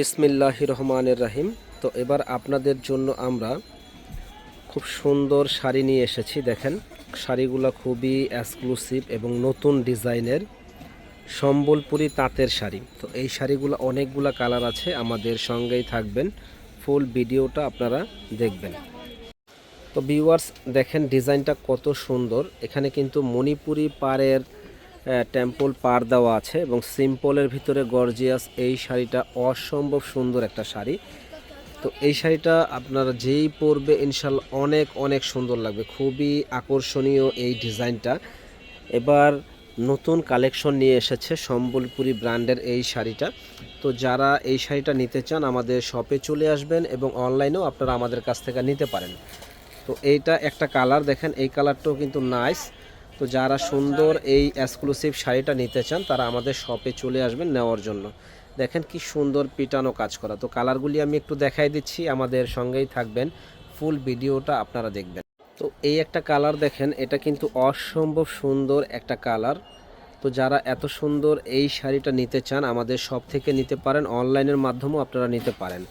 বিসমিল্লাহ রহমানের রাহিম। তো এবার আপনাদের জন্য আমরা খুব সুন্দর শাড়ি নিয়ে এসেছি, দেখেন। শাড়িগুলো খুবই এক্সক্লুসিভ এবং নতুন ডিজাইনের সম্বলপুরি তাঁতের শাড়ি। তো এই শাড়িগুলো অনেকগুলো কালার আছে, আমাদের সঙ্গেই থাকবেন। ফুল ভিডিওটা আপনারা দেখবেন। তো ভিউয়ার্স দেখেন, ডিজাইনটা কত সুন্দর। এখানে কিন্তু মণিপুরি পাড়ের টেম্পল পার দেওয়া আছে এবং সিম্পলের ভিতরে গর্জিয়াস এই শাড়িটা অসম্ভব সুন্দর একটা শাড়ি। তো এই শাড়িটা আপনারা যেই পরবে ইনশাল্লাহ অনেক অনেক সুন্দর লাগবে। খুবই আকর্ষণীয় এই ডিজাইনটা। এবার নতুন কালেকশন নিয়ে এসেছে সম্বলপুরি ব্র্যান্ডের এই শাড়িটা। তো যারা এই শাড়িটা নিতে চান, আমাদের শপে চলে আসবেন এবং অনলাইনেও আপনারা আমাদের কাছ থেকে নিতে পারেন। তো এইটা একটা কালার দেখেন, এই কালারটাও কিন্তু নাইস তো যারা সুন্দর এই এক্সক্লুসিভ শাড়িটা নিতে চান, তারা আমাদের শপে চলে আসবেন নেওয়ার জন্য। দেখেন কি সুন্দর পিটানো কাজ করা। তো কালারগুলি আমি একটু দেখাই দিচ্ছি, আমাদের সঙ্গেই থাকবেন। ফুল ভিডিওটা আপনারা দেখবেন। তো এই একটা কালার দেখেন, এটা কিন্তু অসম্ভব সুন্দর একটা কালার তো যারা এত সুন্দর এই শাড়িটা নিতে চান, আমাদের শপ থেকে নিতে পারেন অনলাইনের মাধ্যমেও আপনারা নিতে পারেন।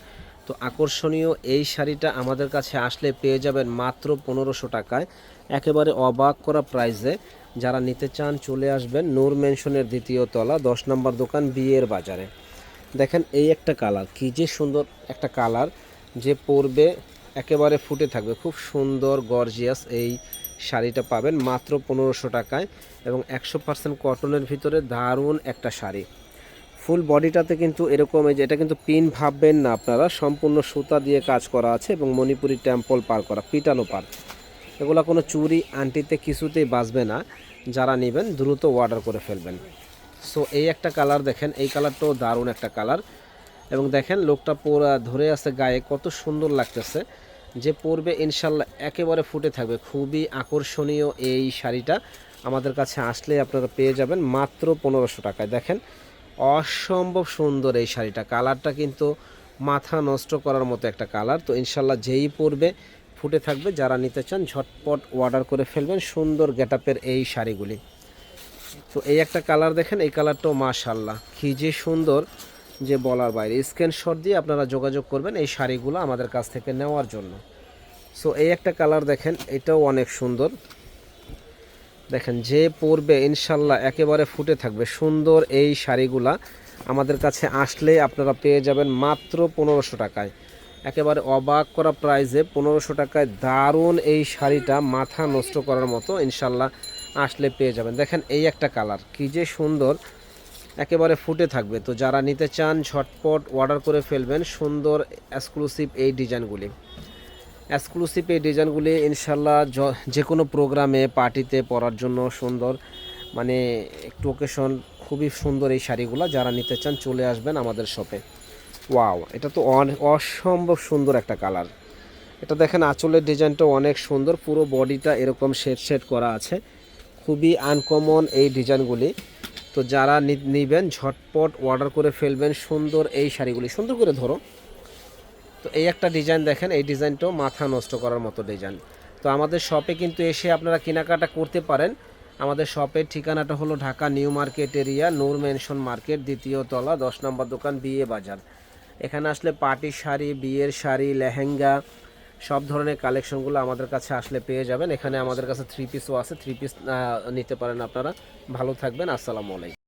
তো আকর্ষণীয় এই শাড়িটা আমাদের কাছে আসলে পেয়ে যাবেন মাত্র পনেরোশো টাকায়। একেবারে অবাক করা প্রাইসে যারা নিতে চান চলে আসবেন নূর মেনশনের দ্বিতীয় তলা, দশ নম্বর দোকান, বিয়ের বাজারে। দেখেন এই একটা কালার, কি যে সুন্দর একটা কালার যে পরবে, একেবারে ফুটে থাকবে। খুব সুন্দর গর্জিয়াস এই শাড়িটা পাবেন মাত্র পনেরোশো টাকায় এবং একশো পার্সেন্ট কটনের ভিতরে দারুণ একটা শাড়ি। ফুল বডিটাতে কিন্তু এরকম এই যে, এটা কিন্তু পিন ভাববেন না আপনারা, সম্পূর্ণ সুতা দিয়ে কাজ করা আছে এবং মণিপুরি টেম্পল পার করা, পিটানো পার। এগুলো কোনো চুরি আন্টিতে কিছুতেই বাঁচবে না, যারা নেবেন দ্রুত অর্ডার করে ফেলবেন। সো এই একটা কালার দেখেন, এই কালারটাও দারুণ একটা কালার এবং দেখেন, লোকটা পুরা ধরে আছে গায়ে, কত সুন্দর লাগতেছে। যে পরবে ইনশাল্লাহ একেবারে ফুটে থাকবে। খুবই আকর্ষণীয় এই শাড়িটা। আমাদের কাছে আসলে আপনারা পেয়ে যাবেন মাত্র পনেরোশো টাকায়। দেখেন অসম্ভব সুন্দর এই শাড়িটা। কালারটা কিন্তু মাথা নষ্ট করার মতো একটা কালার। তো ইনশাল্লাহ যেই পরবে, ফুটে থাকবে। যারা নিতে চান, ঝটপট অর্ডার করে ফেলবেন সুন্দর গেটআপের এই শাড়িগুলি। তো এই একটা কালার দেখেন, এই কালারটাও মাশাল্লাহ কি যে সুন্দর যে বলার বাইরে। স্ক্রিনশট দিয়ে আপনারা যোগাযোগ করবেন এই শাড়িগুলো আমাদের কাছ থেকে নেওয়ার জন্য। সো এই একটা কালার দেখেন, এটাও অনেক সুন্দর। দেখেন, যে পরবে ইনশাল্লাহ একেবারে ফুটে থাকবে। সুন্দর এই শাড়িগুলা আমাদের কাছে আসলে আপনারা পেয়ে যাবেন মাত্র পনেরোশো টাকায়। একেবারে অবাক করা প্রাইজে পনেরোশো টাকায় দারুণ এই শাড়িটা মাথা নষ্ট করার মতো ইনশাল্লাহ আসলে পেয়ে যাবেন। দেখেন, এই একটা কালার, কি যে সুন্দর, একেবারে ফুটে থাকবে। তো যারা নিতে চান, ঝটপট অর্ডার করে ফেলবেন সুন্দর এক্সক্লুসিভ এই ডিজাইনগুলি। এক্সক্লুসিভ এই ডিজাইনগুলি ইনশাল্লাহ য- কোনো প্রোগ্রামে পার্টিতে পরার জন্য সুন্দর। মানে একটু ওকেশন খুবই সুন্দর এই শাড়িগুলো, যারা নিতে চান চলে আসবেন আমাদের শপে ওয়াও এটা তো অসম্ভব সুন্দর একটা কালার এটা দেখেন, আঁচলের ডিজাইনটাও অনেক সুন্দর, পুরো বডিটা এরকম শেড শেড করা আছে। খুবই আনকমন এই ডিজাইনগুলি তো যারা নিবেন, ঝটপট অর্ডার করে ফেলবেন সুন্দর এই শাড়িগুলি। সুন্দর করে ধরো। তো এই একটা ডিজাইন দেখেন, এই ডিজাইনটাও মাথা নষ্ট করার মতো ডিজাইন তো আমাদের শপে কিন্তু এসে আপনারা কেনাকাটা করতে পারেন। আমাদের শপের ঠিকানাটা হলো Dhaka New Market area, Noor Mansion Market, দ্বিতীয় তলা, দশ নম্বর দোকান, বিয়ে বাজার। এখানে আসলে পার্টি শাড়ি, বিয়ের শাড়ি, লেহেঙ্গা, সব ধরনের কালেকশনগুলো আমাদের কাছে আসলে পেয়ে যাবেন। এখানে আমাদের কাছে থ্রি পিসও আছে থ্রি পিস নিতে পারেন আপনারা। ভালো থাকবেন, আসসালামু আলাইকুম।